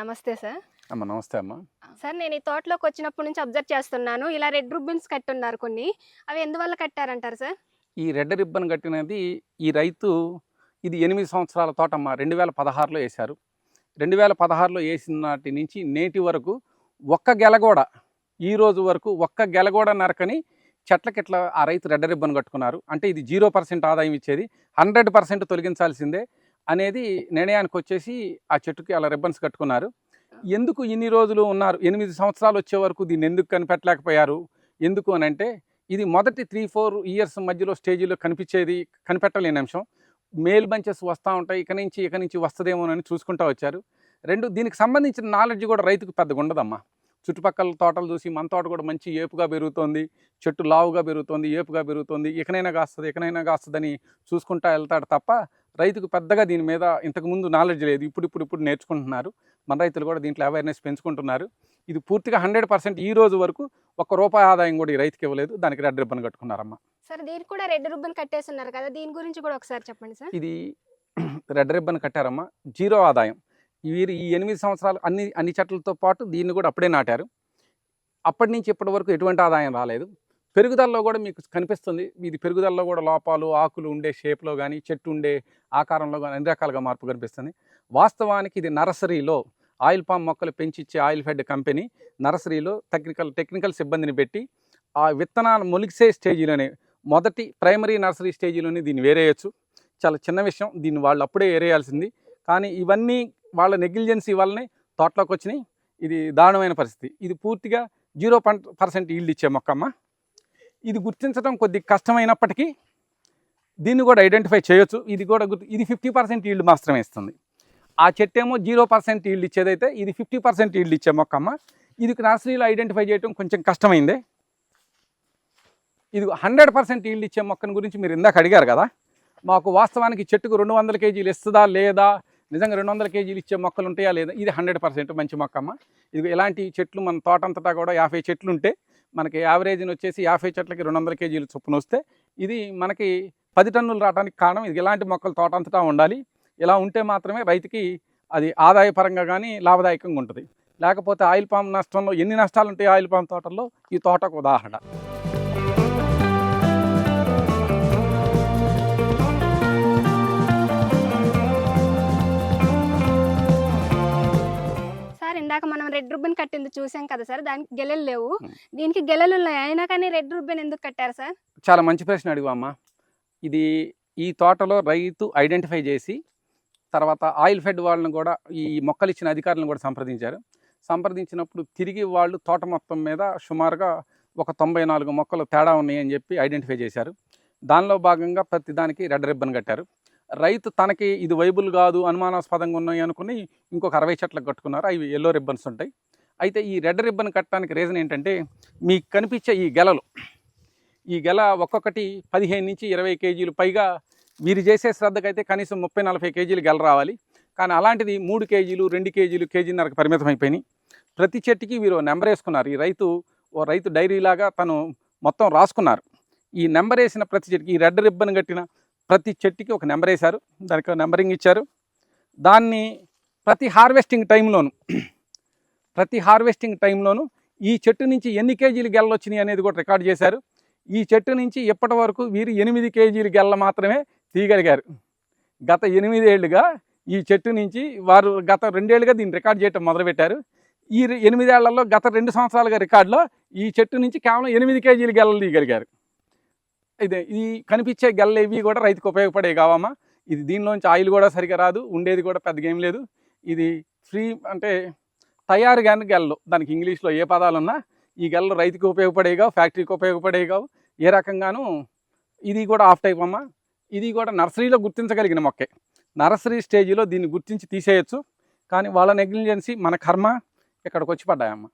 నమస్తే సార్. అమ్మ నమస్తే అమ్మ. సార్ నేను ఈ తోటలోకి వచ్చినప్పటి నుంచి అబ్జర్వ్ చేస్తున్నాను. ఇలా రెడ్ రుబ్బిన్స్ కట్టున్నారు కొన్ని. అవి ఎందువల్ల కట్టారంటారు సార్? ఈ రెడ్ రిబ్బన్ కట్టినది ఈ రైతు ఇది ఎనిమిది సంవత్సరాల తోటమ్మ రెండు వేల పదహారులో వేశారు. రెండు వేల పదహారులో వేసిన నాటి నుంచి నేటి వరకు ఒక్క గెలగోడ ఈ రోజు వరకు ఒక్క గెలగోడ నరకని చెట్లకిట్ల ఆ రైతు రెడ్ రిబ్బన్ కట్టుకున్నారు. అంటే ఇది జీరో పర్సెంట్ ఆదాయం ఇచ్చేది. హండ్రెడ్ పర్సెంట్ తొలగించాల్సిందే. అనేది నిర్ణయానికి వచ్చేసి ఆ చెట్టుకి అలా రిబ్బన్స్ కట్టుకున్నారు. ఎందుకు ఇన్ని రోజులు ఉన్నారు? ఎనిమిది సంవత్సరాలు వచ్చే వరకు దీన్ని ఎందుకు కనిపెట్టలేకపోయారు? ఎందుకు అని అంటే ఇది మొదటి త్రీ ఫోర్ ఇయర్స్ మధ్యలో స్టేజీలో కనిపించేది కనిపెట్టలేని అంశం. మేల్ బంచెస్ వస్తూ ఉంటాయి ఇక నుంచి ఇక నుంచి వస్తుందేమోనని చూసుకుంటూ వచ్చారు. రెండు దీనికి సంబంధించిన నాలెడ్జ్ కూడా రైతుకు పెద్దగా ఉండదమ్మా. చుట్టుపక్కల తోటలు చూసి మన తోట కూడా మంచి ఏపుగా పెరుగుతోంది చెట్టు లావుగా పెరుగుతోంది ఏపుగా పెరుగుతోంది ఇకనైనా కాస్తుంది ఇకనైనా కాస్తుందని చూసుకుంటా వెళ్తాడు తప్ప రైతుకు పెద్దగా దీని మీద ఇంతకుముందు నాలెడ్జ్ లేదు ఇప్పుడు ఇప్పుడు ఇప్పుడు నేర్చుకుంటున్నారు. మన రైతులు కూడా దీంట్లో అవేర్నెస్ పెంచుకుంటున్నారు. ఇది పూర్తిగా హండ్రెడ్ పర్సెంట్ ఈ రోజు వరకు ఒక్క రూపాయి ఆదాయం కూడా ఈ రైతుకి ఇవ్వలేదు. దానికి రెడ్ రిబ్బన్ కట్టుకున్నారమ్మా. సార్ దీనికి కూడా రెడ్ రుబ్బన్ కట్టేస్తున్నారు కదా దీని గురించి కూడా ఒకసారి చెప్పండి సార్. ఇది రెడ్ రిబ్బన్ కట్టారమ్మా. జీరో ఆదాయం. వీరు ఈ ఎనిమిది సంవత్సరాలు అన్ని అన్ని చెట్లతో పాటు దీన్ని కూడా అప్పుడే నాటారు. అప్పటి నుంచి ఇప్పటి వరకు ఎటువంటి ఆదాయం రాలేదు. పెరుగుదలలో కూడా మీకు కనిపిస్తుంది. ఇది పెరుగుదలలో కూడా లోపాలు ఆకులు ఉండే షేప్లో కానీ చెట్టు ఉండే ఆకారంలో కానీ అన్ని రకాలుగా మార్పు కనిపిస్తుంది. వాస్తవానికి ఇది నర్సరీలో ఆయిల్ పామ్ మొక్కలు పెంచిచ్చే ఆయిల్ ఫెడ్ కంపెనీ నర్సరీలో టెక్నికల్ టెక్నికల్ సిబ్బందిని పెట్టి ఆ విత్తనాలు మొలిసే స్టేజీలోనే మొదటి ప్రైమరీ నర్సరీ స్టేజీలోనే దీన్ని వేరేయచ్చు. చాలా చిన్న విషయం. దీన్ని వాళ్ళు అప్పుడే ఏరేయాల్సింది. కానీ ఇవన్నీ వాళ్ళ నెగ్లిజెన్సీ వల్లనే తోటలోకి వచ్చినాయి ఇది దారుణమైన పరిస్థితి. ఇది పూర్తిగా జీరో పర్సెంట్ ఈల్డ్ ఇచ్చే మొక్కమ్మ. ఇది గుర్తించడం కొద్ది కష్టమైనప్పటికీ దీన్ని కూడా ఐడెంటిఫై చేయొచ్చు. ఇది కూడా ఇది ఫిఫ్టీ పర్సెంట్ ఈల్డ్ మాత్రమే ఇస్తుంది. ఆ చెట్టు ఏమో జీరో పర్సెంట్ ఈల్డ్ ఇచ్చేదైతే ఇది ఫిఫ్టీ పర్సెంట్ ఈల్డ్ ఇచ్చే మొక్కమ్మ. ఇది నర్సరీలో ఐడెంటిఫై చేయడం కొంచెం కష్టమైంది. ఇది హండ్రెడ్ పర్సెంట్ ఈల్డ్ ఇచ్చే మొక్కను గురించి మీరు ఇందాక అడిగారు కదా. మాకు వాస్తవానికి చెట్టుకు రెండు వందల కేజీలు ఇస్తుందా లేదా? నిజంగా రెండు వందల కేజీలు ఇచ్చే మొక్కలు ఉంటాయా లేదా? ఇది హండ్రెడ్ పర్సెంట్ మంచి మొక్కమ్మ. ఇది ఎలాంటి చెట్లు మన తోటంతటా కూడా యాభై చెట్లు ఉంటే మనకి యావరేజ్ని వచ్చేసి యాభై చెట్లకి రెండు వందల కేజీలు చొప్పున వస్తే ఇది మనకి పది టన్నులు రావడానికి కారణం ఇది. ఎలాంటి మొక్కలు తోటంతటా ఉండాలి. ఇలా ఉంటే మాత్రమే రైతుకి అది ఆదాయపరంగా కానీ లాభదాయకంగా ఉంటుంది. లేకపోతే ఆయిల్ పామ్ నష్టంలో ఎన్ని నష్టాలు ఉంటాయి ఆయిల్ పామ్ తోటల్లో? ఈ తోటకు ఉదాహరణ. కట్టింది చూసాం కదా సార్. దానికి గెలలు లేవు. దీనికి గెలలు ఉన్నాయి. అయినా కానీ రెడ్ రుబ్బన్ ఎందుకు కట్టారు సార్? చాలా మంచి ప్రశ్న అడిగా అమ్మ ఇది ఈ తోటలో రైతు ఐడెంటిఫై చేసి తర్వాత ఆయిల్ ఫెడ్ వాళ్ళని కూడా ఈ మొక్కలు ఇచ్చిన అధికారులను కూడా సంప్రదించారు. సంప్రదించినప్పుడు తిరిగి వాళ్ళు తోట మొత్తం మీద సుమారుగా ఒక తొంభై నాలుగు మొక్కలు తేడా ఉన్నాయని చెప్పి ఐడెంటిఫై చేశారు. దానిలో భాగంగా ప్రతి దానికి రెడ్ రిబ్బన్ కట్టారు. రైతు తనకి ఇది వైబుల్ కాదు అనుమానాస్పదంగా ఉన్నాయి అనుకుని ఇంకొక అరవై చెట్లకు కట్టుకున్నారు. అవి ఎల్లో రిబ్బన్స్ ఉంటాయి. అయితే ఈ రెడ్ రిబ్బన్ కట్టడానికి రీజన్ ఏంటంటే మీకు కనిపించే ఈ గెలలు. ఈ గెల ఒక్కొక్కటి పదిహేను నుంచి ఇరవై కేజీలు. పైగా వీరు చేసే శ్రద్ధకైతే కనీసం ముప్పై నలభై కేజీలు గెల రావాలి. కానీ అలాంటిది మూడు కేజీలు రెండు కేజీలు కేజీన్నరకు పరిమితం అయిపోయినాయి. ప్రతి చెట్టుకి వీరు నెంబర్ వేసుకున్నారు. ఈ రైతు ఓ రైతు డైరీలాగా తను మొత్తం రాసుకున్నారు. ఈ నెంబర్ వేసిన ప్రతి చెట్టుకి ఈ రెడ్ రిబ్బన్ కట్టిన ప్రతి చెట్టుకి ఒక నెంబర్ వేశారు. దానికి నెంబరింగ్ ఇచ్చారు. దాన్ని ప్రతి హార్వెస్టింగ్ టైంలోను ప్రతి హార్వెస్టింగ్ టైంలోనూ ఈ చెట్టు నుంచి ఎన్ని కేజీలు గెలలు వచ్చినాయి అనేది కూడా రికార్డ్ చేశారు. ఈ చెట్టు నుంచి ఇప్పటి వరకు వీరు ఎనిమిది కేజీలు గెల్ల మాత్రమే తీయగలిగారు. గత ఎనిమిదేళ్ళుగా ఈ చెట్టు నుంచి వారు గత రెండేళ్ళుగా దీన్ని రికార్డ్ చేయటం మొదలుపెట్టారు. ఈ ఎనిమిదేళ్ళలో గత రెండు సంవత్సరాలుగా రికార్డులో ఈ చెట్టు నుంచి కేవలం ఎనిమిది కేజీలు గెల్లలు తీయగలిగారు. ఇదే ఈ కనిపించే గెల్లలు ఇవి కూడా రైతుకు ఉపయోగపడే కావమ్మా. ఇది దీనిలోంచి ఆయిల్ కూడా సరిగా రాదు ఉండేది కూడా పెద్దగా ఏం లేదు. ఇది ఫ్రీ అంటే తయారు కానీ గెల్లలు దానికి ఇంగ్లీష్లో ఏ పదాలు ఉన్నా ఈ గెల్లలు రైతుకి ఉపయోగపడేగా ఫ్యాక్టరీకి ఉపయోగపడేగా ఏ రకంగానూ ఇది కూడా ఆఫ్ టైప్ అమ్మ. ఇది కూడా నర్సరీలో గుర్తించగలిగిన మొక్కే. నర్సరీ స్టేజ్లో దీన్ని గుర్తించి తీసేయచ్చు. కానీ వాళ్ళ నెగ్లిజెన్సీ మన కర్మ ఇక్కడికి వచ్చి పడ్డాయమ్మ.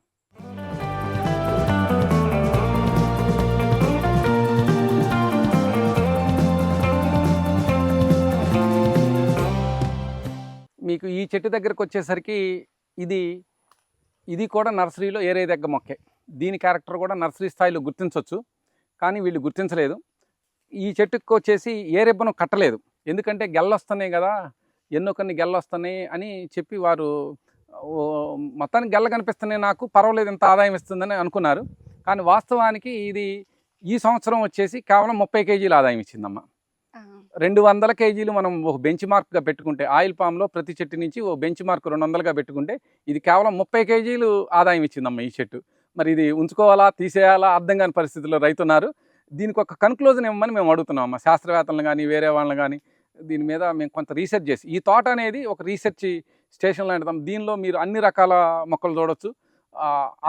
మీకు ఈ చెట్టు దగ్గరకు వచ్చేసరికి ఇది ఇది కూడా నర్సరీలో ఏరే దగ్గర మొక్కే. దీని క్యారెక్టర్ కూడా నర్సరీ స్థాయిలో గుర్తించవచ్చు కానీ వీళ్ళు గుర్తించలేదు. ఈ చెట్టుకు వచ్చేసి ఏ రిబ్బను కట్టలేదు. ఎందుకంటే గెల్లొస్తున్నాయి కదా ఎన్నో కొన్ని గెల్లొస్తున్నాయి అని చెప్పి వారు మొత్తానికి గెల్ల కనిపిస్తున్నాయి నాకు పర్వాలేదు ఇంత ఆదాయం ఇస్తుందని అనుకున్నారు. కానీ వాస్తవానికి ఇది ఈ సంవత్సరం వచ్చేసి కేవలం ముప్పై కేజీల ఆదాయం ఇచ్చిందమ్మా. రెండు వందల కేజీలు మనం ఒక బెంచ్ మార్క్గా పెట్టుకుంటే ఆయిల్ పామ్లో ప్రతి చెట్టు నుంచి ఓ బెంచ్ మార్క్ రెండు వందలుగా పెట్టుకుంటే ఇది కేవలం ముప్పై కేజీలు ఆదాయం ఇచ్చిందమ్మ ఈ చెట్టు. మరి ఇది ఉంచుకోవాలా తీసేయాలా అర్థం కాని పరిస్థితుల్లో రైతున్నారు దీనికి ఒక కన్క్లూజన్ ఇవ్వమని మేము అడుగుతున్నాం అమ్మ శాస్త్రవేత్తలను కానీ వేరే వాళ్ళని కానీ దీని మీద మేము కొంత రీసెర్చ్ చేసి ఈ తోట అనేది ఒక రీసెర్చ్ స్టేషన్ లాంటిదాం దీనిలో మీరు అన్ని రకాల మొక్కలు చూడొచ్చు.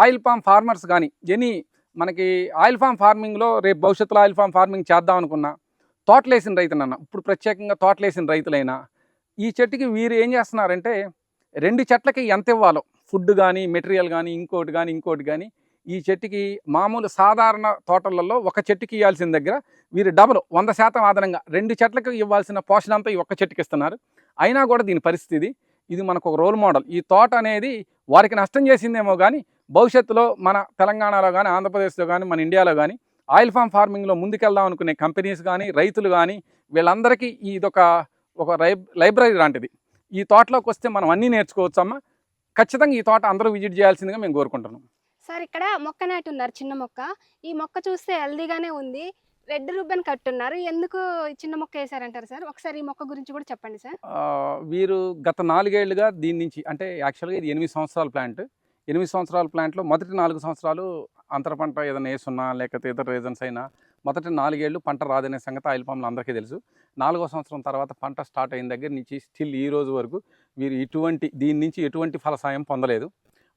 ఆయిల్ పామ్ ఫార్మర్స్ కానీ ఎనీ మనకి ఆయిల్ ఫామ్ ఫార్మింగ్లో రేపు భవిష్యత్తులో ఆయిల్ ఫామ్ ఫార్మింగ్ చేద్దాం అనుకున్నా తోటలేసిన రైతునన్న ఇప్పుడు ప్రత్యేకంగా తోటలేసిన రైతులైనా ఈ చెట్టుకి వీరు ఏం చేస్తున్నారంటే రెండు చెట్లకి ఎంత ఇవ్వాలో ఫుడ్ కానీ మెటీరియల్ కానీ ఇంకోటి కానీ ఇంకోటి కానీ ఈ చెట్టుకి మామూలు సాధారణ తోటలలో ఒక చెట్టుకి ఇవ్వాల్సిన దగ్గర వీరు డబుల్ వంద శాతం ఆధారంగా రెండు చెట్లకు ఇవ్వాల్సిన పోషణ అంతా ఈ ఒక్క చెట్టుకి ఇస్తున్నారు. అయినా కూడా దీని పరిస్థితి ఇది మనకు ఒక రోల్ మోడల్. ఈ తోట అనేది వారికి నష్టం చేసిందేమో కానీ భవిష్యత్తులో మన తెలంగాణలో కానీ ఆంధ్రప్రదేశ్లో కానీ మన ఇండియాలో కానీ ఆయిల్ ఫామ్ ఫార్మింగ్లో ముందుకెళ్దాం అనుకునే కంపెనీస్ కానీ రైతులు కానీ వీళ్ళందరికీ ఇదొక ఒక లైబ్ లైబ్రరీ లాంటిది. ఈ తోటలోకి వస్తే మనం అన్నీ నేర్చుకోవచ్చమ్మా. ఖచ్చితంగా ఈ తోట అందరూ విజిట్ చేయాల్సిందిగా మేము కోరుకుంటున్నాం. సార్ ఇక్కడ మొక్క నాటి ఉన్నారు చిన్న మొక్క. ఈ మొక్క చూస్తే హెల్దీగానే ఉంది. రెడ్ రుబ్బన్ కట్టున్నారు. ఎందుకు ఈ చిన్న మొక్క వేసారంటారు సార్? ఒకసారి ఈ మొక్క గురించి కూడా చెప్పండి సార్. వీరు గత నాలుగేళ్ళుగా దీని నుంచి అంటే యాక్చువల్గా ఇది ఎనిమిది సంవత్సరాల ప్లాంట్. ఎనిమిది సంవత్సరాల ప్లాంట్లో మొదటి నాలుగు సంవత్సరాలు అంతర పంట ఏదైనా వేసున్నా లేకపోతే ఇతర రీజన్స్ అయినా మొదటి నాలుగేళ్ళు పంట రాదనే సంగతి ఆయిల్ పామ్లు అందరికీ తెలుసు. నాలుగో సంవత్సరం తర్వాత పంట స్టార్ట్ అయిన దగ్గర నుంచి స్టిల్ ఈ రోజు వరకు వీరు ఇటువంటి దీని నుంచి ఎటువంటి ఫలసాయం పొందలేదు.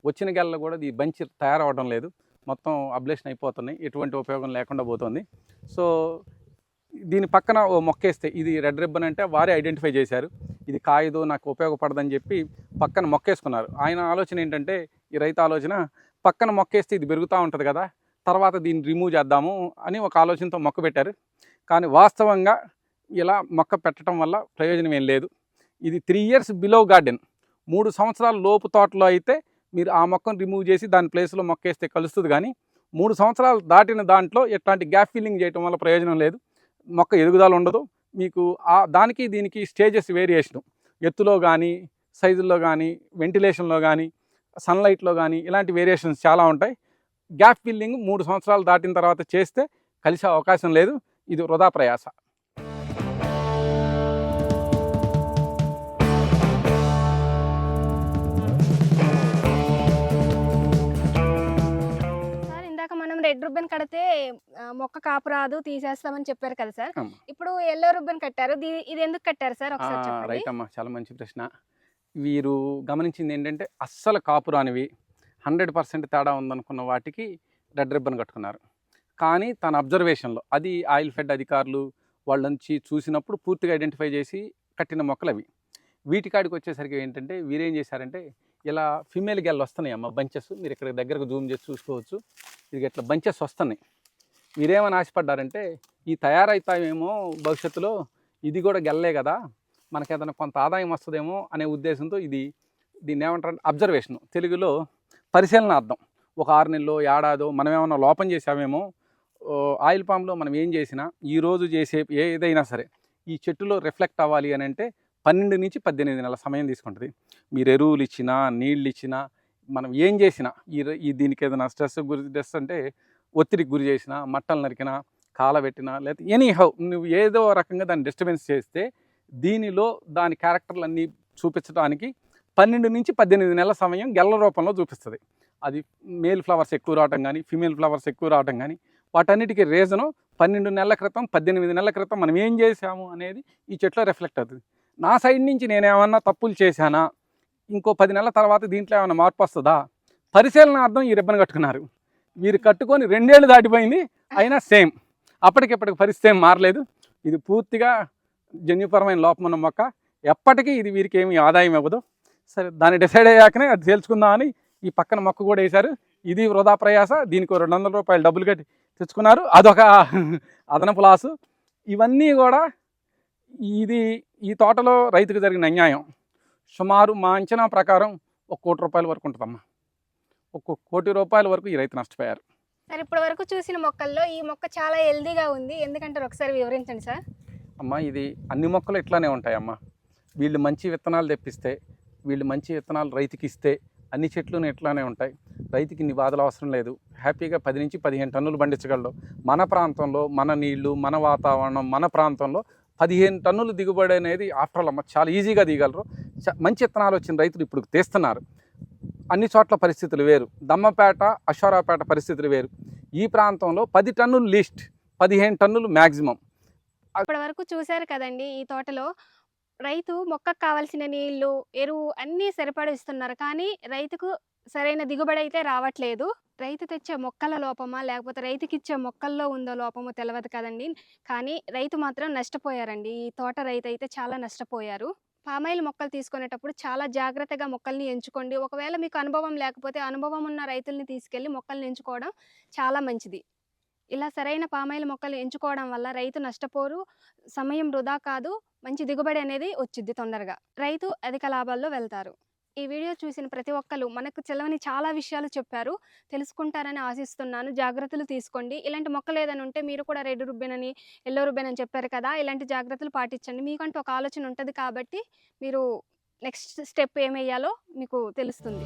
వచ్చిన గెలలో కూడా ఈ బంచి తయారవడం లేదు. మొత్తం అబ్లేషన్ అయిపోతున్నాయి. ఎటువంటి ఉపయోగం లేకుండా పోతుంది. సో దీని పక్కన ఓ మొక్కేస్తే ఇది రెడ్ రిబ్బన్ అంటే వారే ఐడెంటిఫై చేశారు. ఇది కాయదు నాకు ఉపయోగపడదని చెప్పి పక్కన మొక్కేసుకున్నారు ఆయన ఆలోచన ఏంటంటే ఈ రైతు ఆలోచన పక్కన మొక్కేస్తే ఇది పెరుగుతూ ఉంటుంది కదా తర్వాత దీన్ని రిమూవ్ చేద్దాము అని ఒక ఆలోచనతో మొక్క పెట్టారు. కానీ వాస్తవంగా ఇలా మొక్క పెట్టడం వల్ల ప్రయోజనం ఏం లేదు. ఇది త్రీ ఇయర్స్ బిలో గార్డెన్ మూడు సంవత్సరాల లోపు తోటలో అయితే మీరు ఆ మొక్కను రిమూవ్ చేసి దాని ప్లేస్లో మొక్క వేస్తే కలుస్తుంది కానీ మూడు సంవత్సరాలు దాటిన దాంట్లో ఎట్లాంటి గ్యాప్ ఫిల్లింగ్ చేయటం వల్ల ప్రయోజనం లేదు. మొక్క ఎదుగుదల ఉండదు. మీకు ఆ దానికి దీనికి స్టేజెస్ వేరియేషన్ ఎత్తులో కానీ సైజుల్లో కానీ వెంటిలేషన్లో కానీ సన్లైట్లో కానీ ఇలాంటి వేరియేషన్స్ చాలా ఉంటాయి. గ్యాప్ ఫిల్లింగ్ మూడు సంవత్సరాలు దాటిన తర్వాత చేస్తే కలిసే అవకాశం లేదు. ఇది వృధా ప్రయాస. సార్ ఇందాక మనం రెడ్ రుబ్బన్ కడితే మొక్క కాపు రాదు తీసేస్తామని చెప్పారు కదా సార్. ఇప్పుడు ఎల్లో రుబ్బన్ కట్టారు. ఇది ఎందుకు కట్టారు సార్? ఒకసారి రైట్ అమ్మా. చాలా మంచి ప్రశ్న. వీరు గమనించింది ఏంటంటే అస్సలు కాపు రానివి హండ్రెడ్ పర్సెంట్ తేడా ఉందనుకున్న వాటికి రెడ్ రిబ్బన్ కట్టుకున్నారు. కానీ తన అబ్జర్వేషన్లో అది ఆయిల్ ఫెడ్ అధికారులు వాళ్ళ నుంచి చూసినప్పుడు పూర్తిగా ఐడెంటిఫై చేసి కట్టిన మొక్కలు అవి వీటికాడికి వచ్చేసరికి ఏంటంటే వీరేం చేశారంటే ఇలా ఫిమేల్ గెల్ వస్తున్నాయి అమ్మ బంచెస్. మీరు ఇక్కడ దగ్గరకు జూమ్ చేసి చూసుకోవచ్చు. ఇది ఇట్లా బంచెస్ వస్తున్నాయి. మీరేమని ఆశపడ్డారంటే ఈ తయారవుతాయేమో భవిష్యత్తులో ఇది కూడా గెల్లే కదా. మనకి ఏదైనా కొంత ఆదాయం వస్తుందేమో అనే ఉద్దేశంతో ఇది దీన్ని ఏమంటారు అబ్జర్వేషన్. తెలుగులో పరిశీలన అర్థం. ఒక ఆరు నెలలో ఏడాదో మనం ఏమైనా లోపం చేసామేమో ఆయిల్ పామ్లో మనం ఏం చేసినా ఈరోజు చేసే ఏదైనా సరే ఈ చెట్టులో రిఫ్లెక్ట్ అవ్వాలి అని అంటే పన్నెండు నుంచి పద్దెనిమిది నెలల సమయం తీసుకుంటుంది. మీరు ఎరువులు ఇచ్చినా నీళ్ళు ఇచ్చినా మనం ఏం చేసినా ఈ ఈ దీనికి ఏదైనా స్ట్రెస్ గురి స్ట్రెస్ అంటే ఒత్తిడికి గురి చేసినా మట్టలు నరికినా కాలబెట్టినా లేకపోతే ఎనీ హౌ నువ్వు ఏదో రకంగా దాన్ని డిస్టర్బెన్స్ చేస్తే దీనిలో దాని క్యారెక్టర్లన్నీ చూపించడానికి పన్నెండు నుంచి పద్దెనిమిది నెలల సమయం గెల్ల రూపంలో చూపిస్తుంది. అది మేల్ ఫ్లవర్స్ ఎక్కువ రావటం కానీ ఫిమేల్ ఫ్లవర్స్ ఎక్కువ రావటం కానీ వాటన్నిటికీ రీజను పన్నెండు నెలల క్రితం పద్దెనిమిది నెలల క్రితం మనం ఏం చేసాము అనేది ఈ చెట్లో రిఫ్లెక్ట్ అవుతుంది. నా సైడ్ నుంచి నేను ఏమన్నా తప్పులు చేశానా? ఇంకో పది నెలల తర్వాత దీంట్లో ఏమైనా మార్పు వస్తుందా? పరిశీలనార్థం ఈ రిబ్బన్ కట్టుకున్నారు. వీరు కట్టుకొని రెండేళ్ళు దాటిపోయింది అయినా సేమ్. అప్పటికిప్పటికి పరిస్థితి ఏం మారలేదు. ఇది పూర్తిగా జన్యుపరమైన లోపం ఉన్న మొక్క ఎప్పటికీ ఇది వీరికి ఏమి ఆదాయం ఇవ్వదు. సరే దాన్ని డిసైడ్ అయ్యాకనే అది తేల్చుకుందామని ఈ పక్కన మొక్క కూడా వేశారు. ఇది వృధా ప్రయాస దీనికి రెండు వందల రూపాయలు డబ్బులు కట్టి తెచ్చుకున్నారు. అదొక అదనపు లాసు. ఇవన్నీ కూడా ఇది ఈ తోటలో రైతుకు జరిగిన అన్యాయం. సుమారు మా అంచనా ప్రకారం ఒక కోటి రూపాయల వరకు ఉంటుందమ్మా. ఒక కోటి రూపాయల వరకు ఈ రైతు నష్టపోయారు. సార్ ఇప్పటి వరకు చూసిన మొక్కల్లో ఈ మొక్క చాలా హెల్దీగా ఉంది. ఎందుకంటారు ఒకసారి వివరించండి సార్? అమ్మ ఇది అన్ని మొక్కలు ఇట్లానే ఉంటాయమ్మా. వీళ్ళు మంచి విత్తనాలు తెప్పిస్తే వీళ్ళు మంచి విత్తనాలు రైతుకి ఇస్తే అన్ని చెట్లు ఇట్లానే ఉంటాయి. రైతుకి ఇన్ని బాధలు అవసరం లేదు. హ్యాపీగా పది నుంచి పదిహేను టన్నులు పండించగలడు. మన ప్రాంతంలో మన నీళ్ళు మన వాతావరణం మన ప్రాంతంలో పదిహేను టన్నులు దిగుబడి అనేది ఆఫ్టర్ ఆల్ చాలా ఈజీగా దిగలరు. చ- మంచి విత్తనాలు వచ్చిన రైతులు ఇప్పుడు తీస్తున్నారు. అన్ని చోట్ల పరిస్థితులు వేరు. దమ్మపేట అశ్వరాపేట పరిస్థితులు వేరు. ఈ ప్రాంతంలో పది టన్నులు లీస్ట్ పదిహేను టన్నులు మ్యాక్సిమం ఇప్పటి వరకు చూశారు కదండి ఈ తోటలో. రైతు మొక్కకు కావాల్సిన నీళ్ళు ఎరువు అన్నీ సరిపడా ఇస్తున్నారు. కానీ రైతుకు సరైన దిగుబడి అయితే రావట్లేదు. రైతు తెచ్చే మొక్కల లోపమా లేకపోతే రైతుకి ఇచ్చే మొక్కల్లో ఉందో లోపమో తెలియదు కదండి. కానీ రైతు మాత్రం నష్టపోయారండి. ఈ తోట రైతు అయితే చాలా నష్టపోయారు. పామాయిల్ మొక్కలు తీసుకునేటప్పుడు చాలా జాగ్రత్తగా మొక్కల్ని ఎంచుకోండి. ఒకవేళ మీకు అనుభవం లేకపోతే అనుభవం ఉన్న రైతుల్ని తీసుకెళ్ళి మొక్కల్ని ఎంచుకోవడం చాలా మంచిది. ఇలా సరైన పామాయిల్ మొక్కలు ఎంచుకోవడం వల్ల రైతు నష్టపోరు సమయం వృధా కాదు మంచి దిగుబడి అనేది వచ్చిద్ది తొందరగా. రైతు అధిక లాభాల్లో వెళ్తారు. ఈ వీడియో చూసిన ప్రతి ఒక్కరు మనకు చెలవని చాలా విషయాలు చెప్పారు. తెలుసుకుంటారని ఆశిస్తున్నాను. జాగ్రత్తలు తీసుకోండి. ఇలాంటి మొక్కలు ఏదైనా ఉంటే మీరు కూడా రెడ్ రుబ్బెనని ఎల్లో రుబ్బెనని చెప్పారు కదా ఇలాంటి జాగ్రత్తలు పాటించండి. మీకంటూ ఒక ఆలోచన ఉంటుంది కాబట్టి మీరు నెక్స్ట్ స్టెప్ ఏమయ్యాలో మీకు తెలుస్తుంది.